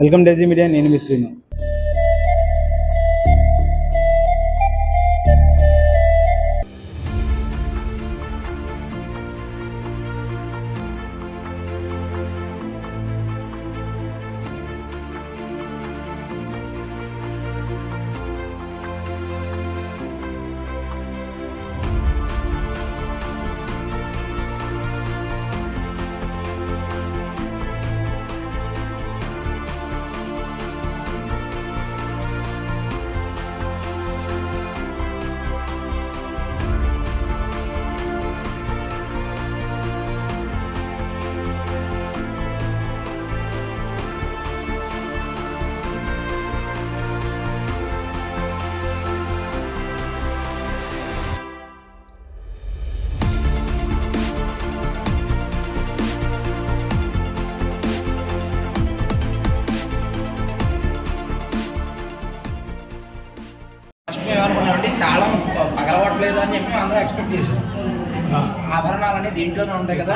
Welcome డేజీ media నేను మీ Srinu. First మేము ఏమనుకున్నామంటే ఈ తాళం పగలవట్లేదు అని చెప్పి అందరూ ఎక్స్పెక్ట్ చేసాం ఆభరణాలన్నీ దీంట్లోనే ఉంటాయి కదా.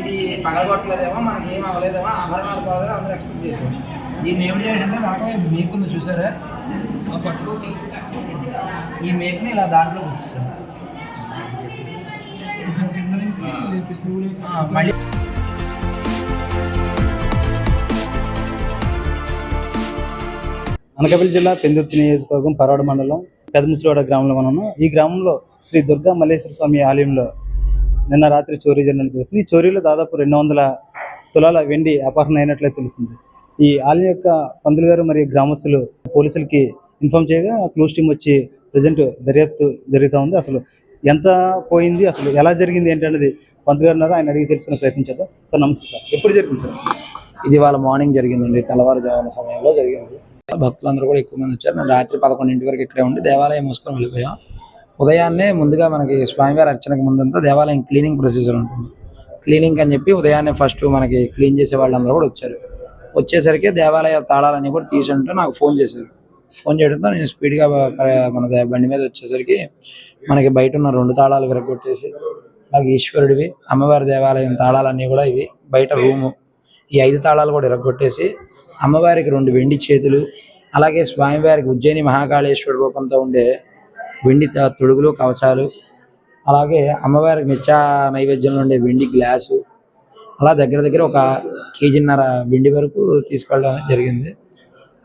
ఇది పగలగొట్టలేదేమో మనకి ఏం అవ్వలేదేమో ఆభరణాలు పోలేదని అందరూ ఎక్స్పెక్ట్ చేసాం దీన్ని ఏం చేయాలంటే నాకు మేకుంది చూసారా? ఆ పట్టు ఈ మేకుని ఇలా దాంట్లో కూర్చుంది మళ్ళీ అనకాపల్లి జిల్లా పెందుర్తి నియోజకవర్గం పరవాడ మండలం పెదముసివాడ గ్రామంలో మనం ఉన్నాం. ఈ గ్రామంలో శ్రీ దుర్గా మల్లేశ్వర స్వామి ఆలయంలో నిన్న రాత్రి చోరీ జరిగినట్టు తెలుస్తుంది. ఈ చోరీలో దాదాపు రెండు వందల తులాల వెండి అపహరణ అయినట్లే తెలిసింది ఈ ఆలయం యొక్క పంతులు గారు మరియు గ్రామస్తులు పోలీసులకి ఇన్ఫార్మ్ చేయగా క్లూస్ టీం వచ్చి ప్రజెంట్ దర్యాప్తు జరుగుతూ ఉంది. అసలు ఎంత పోయింది అసలు ఎలా జరిగింది ఏంటి అనేది పంతులు గారు ఆయన అడిగి తెలుసుకునే ప్రయత్నం చేద్దాం. సార్ నమస్తే సార్. ఎప్పుడు జరిగింది సార్? ఇది వాళ్ళ మార్నింగ్ జరిగిందండి. తెల్లవారుజామున సమయంలో జరిగింది. భక్తులందరూ కూడా ఎక్కువ మంది వచ్చారు. నేను రాత్రి పదకొండింటి వరకు ఇక్కడే ఉండి దేవాలయం మూసుకొని వెళ్ళిపోయాం. ఉదయాన్నే ముందుగా మనకి స్వామివారి అర్చనకు ముందంతా దేవాలయం క్లీనింగ్ ప్రొసీజర్ ఉంటుంది. క్లీనింగ్ అని చెప్పి ఉదయాన్నే ఫస్ట్ మనకి క్లీన్ చేసే వాళ్ళందరూ కూడా వచ్చారు. వచ్చేసరికి దేవాలయ తాళాలన్నీ కూడా తీసుంటూ నాకు ఫోన్ చేశారు. ఫోన్ చేయడంతో నేను స్పీడ్గా మన బండి మీద వచ్చేసరికి మనకి బయట ఉన్న రెండు తాళాలు విరగొట్టేసి నాకు ఈశ్వరుడివి అమ్మవారి దేవాలయం తాళాలన్నీ కూడా ఇవి బయట రూము ఈ ఐదు తాళాలు కూడా ఇరగొట్టేసి అమ్మవారికి రెండు వెండి చేతులు అలాగే స్వామివారికి ఉజ్జయిని మహాకాళేశ్వర రూపంతో ఉండే వెండి త- తొడుగులు కవచాలు అలాగే అమ్మవారికి నిత్యా నైవేద్యంలో ఉండే వెండి గ్లాసు అలా దగ్గర దగ్గర ఒక కేజీన్నర వెండి వరకు తీసుకెళ్ళడం జరిగింది.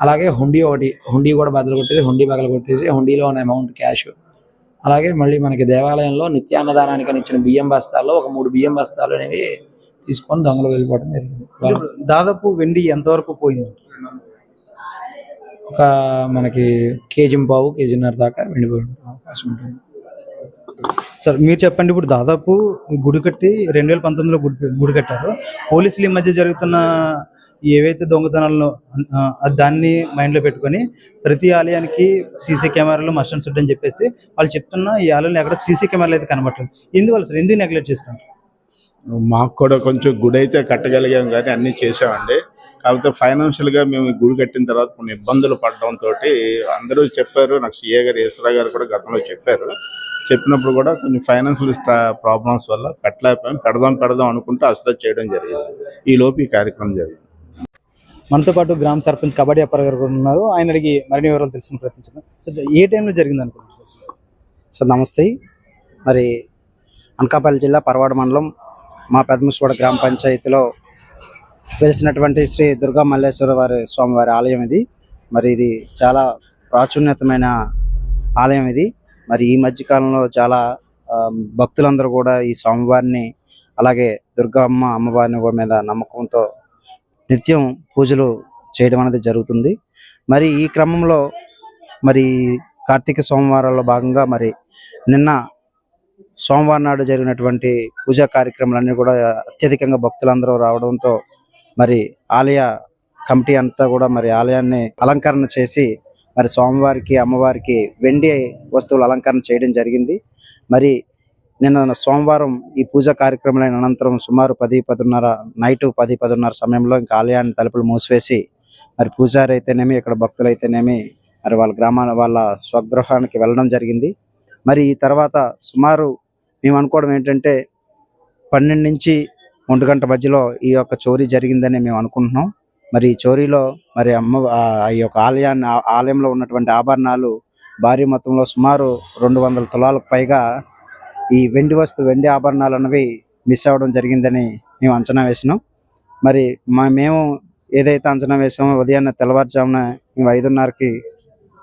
అలాగే హుండీ ఒకటి హుండీ కూడా బద్దలు కొట్టేసి హుండీ బగలు కొట్టేసి హుండీలో ఉన్న అమౌంట్ క్యాష్. అలాగే మళ్ళీ మనకి దేవాలయంలో నిత్యాన్నదానానికి అని ఇచ్చిన బియ్యం బస్తాల్లో ఒక మూడు బియ్యం బస్తాలు అనేవి తీసుకొని దొంగలు వెళ్ళిపోవడం జరిగింది. దాదాపు వెండి ఎంతవరకు పోయింది? ఒక మనకి కేజీ పావు కేజీన్నర దాకా వెళ్ళిపోయి అవకాశం ఉంటుంది. సార్ మీరు చెప్పండి ఇప్పుడు దాదాపు గుడి కట్టి రెండు వేల పంతొమ్మిదిలో గుడి గుడి కట్టారు. పోలీసులు ఈ మధ్య జరుగుతున్న ఏవైతే దొంగతనాలను దాన్ని మైండ్లో పెట్టుకొని ప్రతి ఆలయానికి సీసీ కెమెరాలు మస్టన్ సుడ్ అని చెప్పేసి వాళ్ళు చెప్తున్న ఈ ఆలయంలో ఎక్కడ సీసీ కెమెరాలు అయితే కనబడలేదు ఎందువల్ల సార్? ఎందుకు నెగ్లెక్ట్ చేస్తున్నారు? మాకు కూడా కొంచెం గుడి అయితే కట్టగలిగాం కానీ అన్ని చేసామండి కాకపోతే ఫైనాన్షియల్గా మేము ఈ గుడి కట్టిన తర్వాత కొన్ని ఇబ్బందులు పడడం తోటి అందరూ చెప్పారు నాకు సిఏ గారు ఈశ్వర గారు కూడా గతంలో చెప్పారు. చెప్పినప్పుడు కూడా కొంచెం ఫైనాన్షియల్ ప్రాబ్లమ్స్ వల్ల పెట్టలేకపోయాం పెడదాం పెడదాం అనుకుంటూ అసలు చేయడం జరిగింది. ఈ లోపు ఈ కార్యక్రమం జరిగింది. మనతో పాటు గ్రామ సర్పంచ్ కబడ్డీ అప్పారావు గారు కూడా ఉన్నారు. ఆయన అడిగి మరిన్ని వివరాలు తెలుసుకుని ప్రయత్నించారు సార్ ఏ టైంలో జరిగింది అనుకుంటున్నారు సార్? సార్ నమస్తే. మరి అనకాపల్లి జిల్లా పరవాడ మండలం మా పెదముశ్వాడ గ్రామ పంచాయతీలో వెలిసినటువంటి శ్రీ దుర్గా మల్లేశ్వర వారి స్వామివారి ఆలయం ఇది. మరి ఇది చాలా ప్రాచుర్యతమైన ఆలయం ఇది. మరి ఈ మధ్య కాలంలో చాలా ఆ, భక్తులందరూ కూడా ఈ స్వామివారిని అలాగే దుర్గా అమ్మ అమ్మవారిని కూడా మీద నమ్మకంతో నిత్యం పూజలు చేయడం అనేది జరుగుతుంది. మరి ఈ క్రమంలో మరి కార్తీక సోమవారాల్లో భాగంగా మరి నిన్న సోమవారం నాడు జరిగినటువంటి పూజా కార్యక్రమాలన్నీ కూడా అత్యధికంగా భక్తులందరూ రావడంతో మరి ఆలయ కమిటీ అంతా కూడా మరి ఆలయాన్ని అలంకరణ చేసి మరి స్వామివారికి అమ్మవారికి వెండి వస్తువులు అలంకరణ చేయడం జరిగింది. మరి నిన్న సోమవారం ఈ పూజా కార్యక్రమాలైన అనంతరం సుమారు పది పదిన్నర నైట్ పది పదిన్నర సమయంలో ఇంకా ఆలయాన్ని తలుపులు మూసివేసి మరి పూజారి అయితేనేమి ఇక్కడ భక్తులు అయితేనేమి మరి వాళ్ళ గ్రామాల వాళ్ళ స్వగృహానికి వెళ్ళడం జరిగింది. మరి ఈ తర్వాత సుమారు మేము అనుకోవడం ఏంటంటే పన్నెండు నుంచి ఒంటి గంట మధ్యలో ఈ యొక్క చోరీ జరిగిందని మేము అనుకుంటున్నాం. మరి ఈ చోరీలో మరి అమ్మ ఈ యొక్క ఆలయాన్ని ఆలయంలో ఉన్నటువంటి ఆభరణాలు భారీ మొత్తంలో సుమారు రెండు వందల తులాలకు పైగా ఈ వెండి వస్తు వెండి ఆభరణాలు అనేవి మిస్ అవ్వడం జరిగిందని మేము అంచనా వేసినాం. మరి మా మేము ఏదైతే అంచనా వేసామో ఉదయాన్నే తెల్లవారుజామున మేము ఐదున్నరకి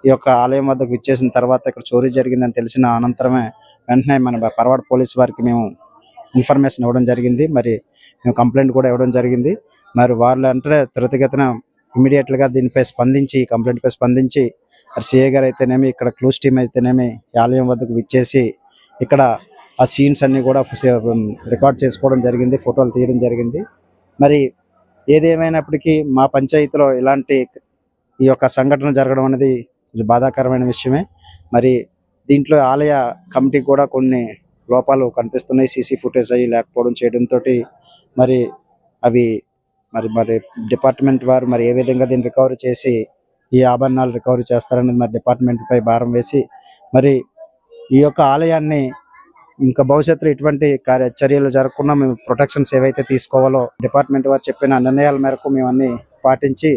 ఈ యొక్క ఆలయం వద్దకు విచ్చేసిన తర్వాత ఇక్కడ చోరీ జరిగిందని తెలిసిన అనంతరమే వెంటనే మన పరవాడ పోలీస్ వారికి మేము ఇన్ఫర్మేషన్ ఇవ్వడం జరిగింది. మరి మేము కంప్లైంట్ కూడా ఇవ్వడం జరిగింది. మరి వాళ్ళు అంటే త్వరితగతిన ఇమీడియట్గా దీనిపై స్పందించి కంప్లైంట్ పై స్పందించి సిఏ గారు అయితేనేమి ఇక్కడ క్లూస్ టీమ్ అయితేనేమి ఈ ఆలయం వద్దకు విచ్చేసి ఇక్కడ ఆ సీన్స్ అన్ని కూడా రికార్డ్ చేసుకోవడం జరిగింది ఫోటోలు తీయడం జరిగింది. మరి ఏదేమైనప్పటికీ మా పంచాయతీలో ఇలాంటి ఈ యొక్క సంఘటన జరగడం అనేది కొంచెం బాధాకరమైన విషయమే. మరి దీంట్లో ఆలయ కమిటీ కూడా కొన్ని లోపాలు కనిపిస్తున్నాయి. సీసీ ఫుటేజ్ అవి లేకపోవడం చేయడంతో మరి అవి మరి మరి డిపార్ట్మెంట్ వారు మరి ఏ విధంగా దీన్ని రికవరీ చేసి ఈ ఆభరణాలు రికవరీ చేస్తారనేది మరి డిపార్ట్మెంట్ పై భారం వేసి మరి ఈ యొక్క ఆలయాన్ని ఇంకా భవిష్యత్తులో ఇటువంటి కార్య చర్యలు జరగకుండా మేము ప్రొటెక్షన్స్ ఏవైతే తీసుకోవాలో డిపార్ట్మెంట్ వారు చెప్పిన నిర్ణయాల మేరకు మేము అన్ని పాటించి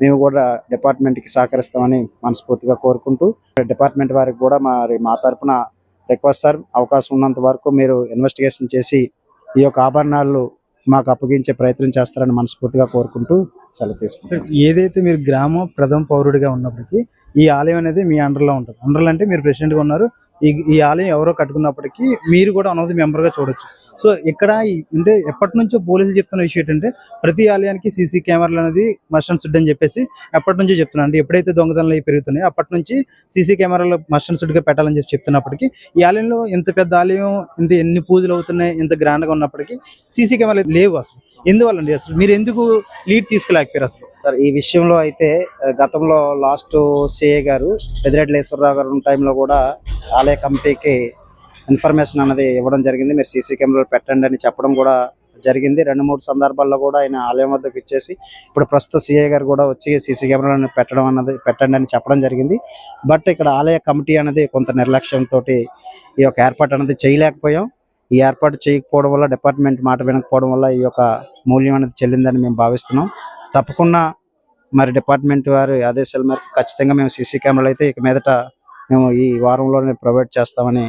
మేము కూడా డిపార్ట్మెంట్కి సహకరిస్తామని మనస్ఫూర్తిగా కోరుకుంటూ డిపార్ట్మెంట్ వారికి కూడా మరి మా తరపున రిక్వెస్ట్ సార్ అవకాశం ఉన్నంత వరకు మీరు ఇన్వెస్టిగేషన్ చేసి ఈ యొక్క ఆభరణాలు మాకు అప్పగించే ప్రయత్నం చేస్తారని మనస్ఫూర్తిగా కోరుకుంటూ సెలవు తీసుకుంటాం ఏదైతే మీరు గ్రామ ప్రథమ పౌరుడిగా ఉన్నప్పటికీ ఈ ఆలయం అనేది మీ అండర్లో ఉంటుంది. అండర్లో అంటే మీరు ప్రెసిడెంట్గా ఉన్నారు. ఈ ఈ ఆలయం ఎవరో కట్టుకున్నప్పటికీ మీరు కూడా అనవది మెంబర్గా చూడొచ్చు. సో ఇక్కడ అంటే ఎప్పటి నుంచో పోలీసులు చెప్తున్న విషయం ఏంటంటే ప్రతి ఆలయానికి సీసీ కెమెరాలు అనేది మస్ట్ సుడ్ అని చెప్పేసి ఎప్పటి నుంచో చెప్తున్నాను అంటే ఎప్పుడైతే దొంగతనాలు పెరుగుతున్నాయి పెరుగుతున్నాయో అప్పటి నుంచి సీసీ కెమెరాలు మస్ట్ అండ్ పెట్టాలని చెప్పి చెప్తున్నప్పటికీ ఈ ఆలయంలో ఇంత పెద్ద ఆలయం అంటే ఎన్ని పూజలు అవుతున్నాయి ఇంత గ్రాండ్గా ఉన్నప్పటికీ సీసీ కెమెరాలు లేవు అసలు. ఎందువల్లండి అసలు? మీరు ఎందుకు లీడ్ తీసుకోలేకపోయారు అసలు? సార్ ఈ విషయంలో అయితే గతంలో లాస్ట్ సిఏ గారు పెదిరెడ్డి ఈశ్వరరావు గారు టైంలో కూడా ఆలయ కమిటీకి ఇన్ఫర్మేషన్ అనేది ఇవ్వడం జరిగింది. మీరు సీసీ కెమెరాలు పెట్టండి అని చెప్పడం కూడా జరిగింది. రెండు మూడు సందర్భాల్లో కూడా ఆయన ఆలయం వద్దకు ఇచ్చేసి ఇప్పుడు ప్రస్తుత సీఏ గారు కూడా వచ్చి సీసీ కెమెరాలను పెట్టడం అన్నది పెట్టండి అని చెప్పడం జరిగింది. బట్ ఇక్కడ ఆలయ కమిటీ అనేది కొంత నిర్లక్ష్యంతో ఈ యొక్క ఏర్పాటు అనేది చేయలేకపోయాం. ఈ ఏర్పాటు చేయకపోవడం వల్ల డిపార్ట్మెంట్ మాట వినకపోవడం వల్ల ఈ యొక్క మూల్యం అనేది చెల్లిందని మేము భావిస్తున్నాం. తప్పకుండా మరి డిపార్ట్మెంట్ వారి ఆదేశాల మేరకు ఖచ్చితంగా మేము సీసీ కెమెరాలు అయితే ఇక మీదట మేము ఈ వారంలోనే ప్రొవైడ్ చేస్తామని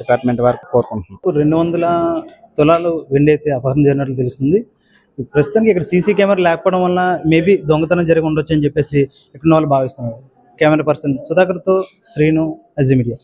డిపార్ట్మెంట్ వారికి కోరుకుంటున్నాం. రెండు వందల తులాలు వెండి అయితే అపహరణ జరిగినట్లు తెలుస్తుంది. ప్రస్తుతానికి ఇక్కడ సీసీ కెమెరా లేకపోవడం వల్ల మేబీ దొంగతనం జరిగి ఉండొచ్చు అని చెప్పేసి ఇక్కడ వాళ్ళు భావిస్తున్నారు. కెమెరా పర్సన్ సుధాకర్తో శ్రీను అజిమిడియా